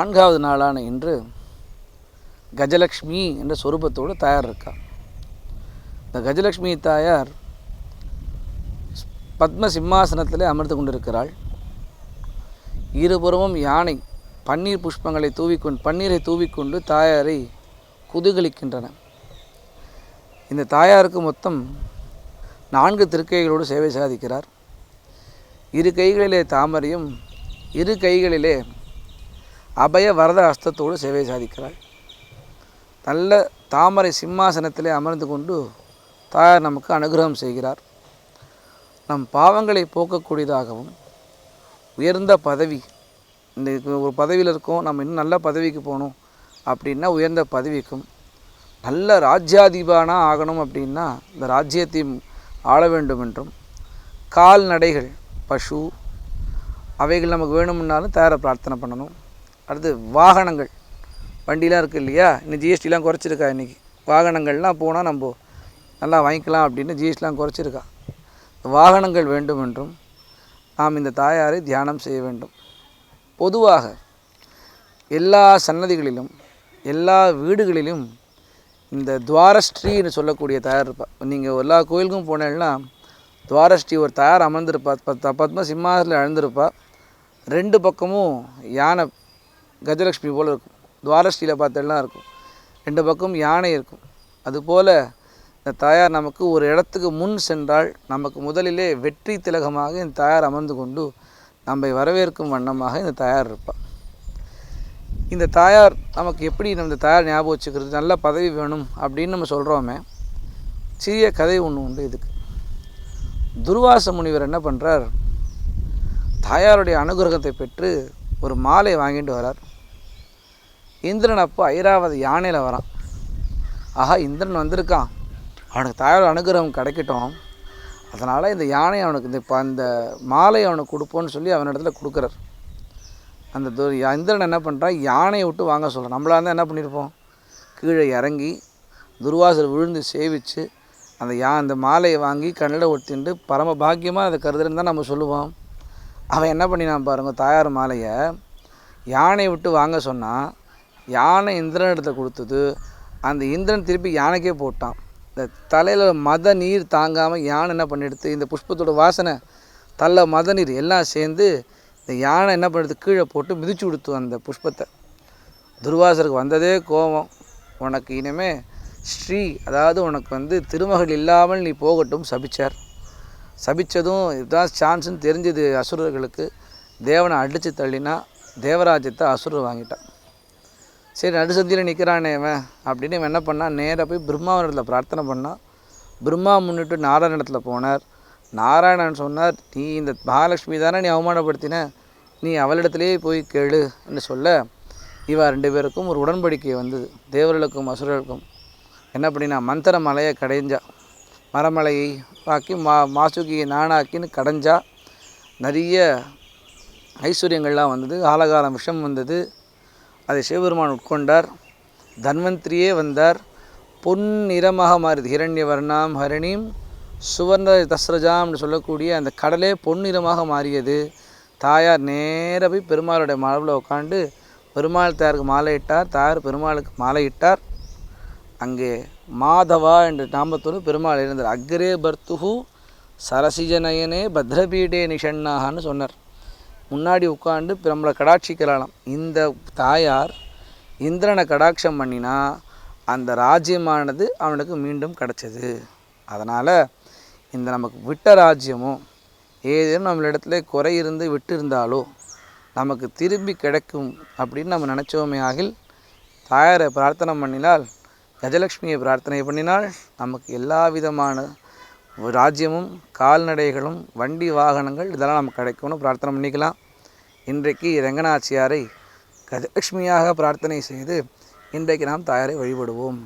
நான்காவது நாளான இன்று கஜலக்ஷ்மி என்ற சொரூபத்தோடு தாயார் இருக்கா. இந்த கஜலக்ஷ்மி தாயார் பத்ம சிம்மாசனத்தில் அமர்ந்து கொண்டிருக்கிறாள். இருபுறமும் யானை பன்னீர் புஷ்பங்களை தூவிக்கொண்டு பன்னீரை தூவிக்கொண்டு தாயாரை குதூகலிக்கின்றன. இந்த தாயாருக்கு மொத்தம் நான்கு திருக்கைகளோடு சேவை சாதிக்கிறார். இரு கைகளிலே தாமரையும் இரு கைகளிலே அபய வரத ஹஸ்தத்தோடு சேவை சாதிக்கிறாள். நல்ல தாமரை சிம்மாசனத்திலே அமர்ந்து கொண்டு தாயார் நமக்கு அனுகிரகம் செய்கிறார். நம் பாவங்களை போக்கக்கூடியதாகவும் உயர்ந்த பதவி இந்த ஒரு பதவியில் இருக்கோம் நம்ம இன்னும் நல்ல பதவிக்கு போகணும் அப்படின்னா உயர்ந்த பதவிக்கும். நல்ல ராஜ்யாதிபானாக ஆகணும் அப்படின்னா இந்த ராஜ்யத்தை ஆள வேண்டும் என்றும் கால்நடைகள் பசு அவைகள் நமக்கு வேணும்னாலும் தயாரை பிரார்த்தனை பண்ணணும். அடுத்து வாகனங்கள். வண்டிலாம் இருக்குது இல்லையா? இன்னும் ஜிஎஸ்டிலாம் குறைச்சிருக்கா இன்றைக்கி வாகனங்கள்லாம் போனால் நம்ம நல்லா வாங்கிக்கலாம் அப்படின்னு ஜிஎஸ்டிலாம் குறைச்சிருக்கா. வாகனங்கள் வேண்டும் என்றும் நாம் இந்த தாயாரை தியானம் செய்ய வேண்டும். பொதுவாக எல்லா சன்னதிகளிலும் எல்லா வீடுகளிலும் இந்த துவாரஸ்ரீன்னு சொல்லக்கூடிய தயார் இருப்பா. நீங்கள் எல்லா கோயிலுக்கும் போனேன்னா துவாரஸ்ரீ ஒரு தயார் அமர்ந்திருப்பா. பத் பத்ம சிம்மாசத்தில் அழுந்திருப்பா. ரெண்டு பக்கமும் யானை கஜலக்ஷ்மி போல் இருக்கும். துவாரஸ்ரீயில் பார்த்தெல்லாம் இருக்கும். ரெண்டு பக்கம் யானை இருக்கும். அதுபோல் இந்த தாயார் நமக்கு ஒரு இடத்துக்கு முன் சென்றால் நமக்கு முதலிலே வெற்றி திலகமாக இந்த தாயார் அமர்ந்து கொண்டு நம்மை வரவேற்கும் வண்ணமாக இந்த தாயார் இருப்பாள். இந்த தாயார் நமக்கு எப்படி நம்ம இந்த தாயார் ஞாபகம் வச்சுக்கிறது? நல்ல பதவி வேணும் அப்படின்னு நம்ம சொல்கிறோமே சிறிய கதை ஒன்று உண்டு இதுக்கு. துர்வாச முனிவர் என்ன பண்ணுறார் தாயாருடைய அனுகிரகத்தை பெற்று ஒரு மாலை வாங்கிட்டு வரார். இந்திரன் அப்போ ஐராவது யானையில் வரான். ஆஹா இந்திரன் வந்திருக்கான். அவனுக்கு தாயார் அனுகிரகம் கிடைக்கட்டும். அதனால் இந்த யானை அவனுக்கு இந்த இப்போ அந்த மாலை அவனுக்கு கொடுப்போன்னு சொல்லி அவனிடத்துல கொடுக்குறார். அந்த இந்திரன் என்ன பண்ணுறான் யானையை விட்டு வாங்க சொல்கிறான் நம்மளாக இருந்தால் என்ன பண்ணியிருப்போம் கீழே இறங்கி துர்வாசர் விழுந்து சேவிச்சு அந்த யா அந்த மாலையை வாங்கி கண்ணில் ஒட்டிண்டு பரம பாக்கியமாக அதை கருதுன்னு தான் நம்ம சொல்லுவோம். அவன் என்ன பண்ணினான் பாருங்கள் தாயார் மாலையை. யானையை விட்டு வாங்க சொன்னால் யானை இந்திரன் இடத்துல கொடுத்தது அந்த இந்திரன் திருப்பி யானைக்கே போட்டான். இந்த தலையில் மத நீர் தாங்காமல் யானை என்ன பண்ணிடுது இந்த புஷ்பத்தோட வாசனை தள்ள மத நீர் எல்லாம் சேர்ந்து இந்த யானை என்ன பண்ணுறது கீழே போட்டு மிதிச்சு கொடுத்து அந்த புஷ்பத்தை. துர்வாசருக்கு வந்ததே கோபம். உனக்கு இனிமே ஸ்ரீ அதாவது உனக்கு வந்து திருமகள் இல்லாமல் நீ போகட்டும் சபிச்சார். சபித்ததும் இதுதான் சான்ஸ்னு தெரிஞ்சது அசுரர்களுக்கு. தேவனை அடித்து தள்ளினா தேவராஜ்யத்தை அசுரர் வாங்கிட்டான். சரி நடுசந்தியில் நிற்கிறானே இவன். அப்படின்னு இவன் என்ன பண்ணான் நேராக போய் பிரம்மாவனிடத்தில் பிரார்த்தனை பண்ணான் பிரம்மா முன்னிட்டு நாராயணத்தில் போனார். நாராயணன் சொன்னார் நீ இந்த மகாலட்சுமி தானே நீ அவமானப்படுத்தின? நீ அவளிடத்துலேயே போய் கேளு என்று சொல்ல இவா ரெண்டு பேருக்கும் ஒரு உடன்படிக்கை வந்தது. தேவர்களுக்கும் அசுரர்களுக்கும். என்ன பண்ணினா மந்திர மலையை கடைஞ்சா. மரமலையை ஆக்கி மா மாசுகியை நானாக்கின்னு கடைஞ்சா. நிறைய ஐஸ்வர்யங்கள்லாம் வந்தது ஆலகாலம் விஷம் வந்தது. அதை சிவபெருமான் உட்கொண்டார். தன்வந்திரியே வந்தார். பொன் நிறமாக மாறுது ஹிரண்ய வர்ணாம் ஹரிணிம் சுவர்ண தஸ்ரஜாம்னு சொல்லக்கூடிய அந்த கடலே பொன்னிறமாக மாறியது. தாயார் நேராக போய் பெருமாளுடைய மரபில் உட்காந்து பெருமாள் தாயாருக்கு மாலையிட்டார் தாயார் பெருமாளுக்கு மாலையிட்டார் அங்கே மாதவா என்ற நாமத்தோடு பெருமாள் இருந்தார் அக்ரே பர்த்துகு சரசிஜனயனே பத்ரபீடே நிஷண்ணாகன்னு சொன்னார். முன்னாடி உட்காந்து நம்மளை கடாட்சிக்கிறாளாம் இந்த தாயார் இந்திரனை கடாட்சம் பண்ணினா அந்த ராஜ்யமானது அவனுக்கு மீண்டும் கிடச்சிது. அதனால் இந்த நமக்கு விட்ட ராஜ்யமும் ஏதேனும் நம்மளிடத்துல குறை இருந்து விட்டு இருந்தாலோ நமக்கு திரும்பி கிடைக்கும் அப்படின்னு நம்ம நினச்சோமே ஆகில் தாயாரை பிரார்த்தனை பண்ணினால் கஜலக்ஷ்மியை பிரார்த்தனை பண்ணினால் நமக்கு எல்லா விதமான ராஜ்யமும் கால்நடைகளும் வண்டி வாகனங்கள் இதெல்லாம் நமக்கு கிடைக்கும்னு பிரார்த்தனை பண்ணிக்கலாம். இன்றைக்கு ரங்கநாச்சியாரை கஜலட்சுமியாக பிரார்த்தனை செய்து இன்றைக்கு நாம் தாயாரை வழிபடுவோம்.